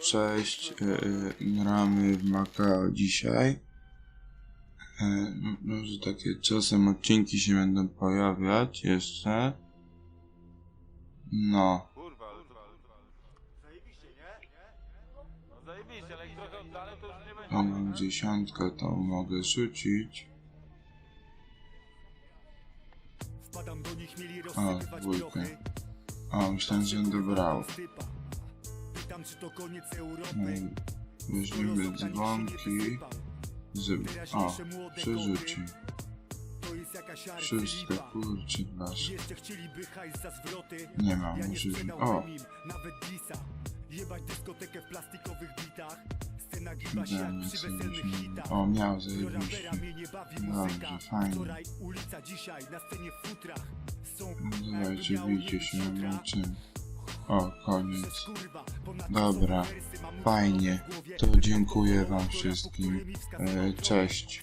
Cześć, e, e, gramy w Macao dzisiaj. E, no, no, że takie czasem odcinki się będą pojawiać jeszcze. No, Kurwa, ale to... Zajebiście, nie? No zajebiście, ale jak trochę oddalej to już nie będzie. to mam dziesiątkę, to mogę rzucić. Wpadam do nich, mieli O, rozsypywać dwójkę. O, myślałem, że będę brał. Czy to koniec Europy. Mm, Weźmiemy dzwonki. Z... O, przerzuci. To jest jakaś Wszystko, kurczę, zwroty. Nie mam, muszę... O. Jebać dyskotekę w plastikowych bitach. Scena giba się jak przy weselnych hitach. O, miał zajebiście. Dobrze, fajnie. Wczoraj ulica, dzisiaj na scenie w futrach. Są Dawajcie, miało bijcie się, wiem czym. O, koniec. Dobra, fajnie. To dziękuję wam wszystkim. E. Cześć.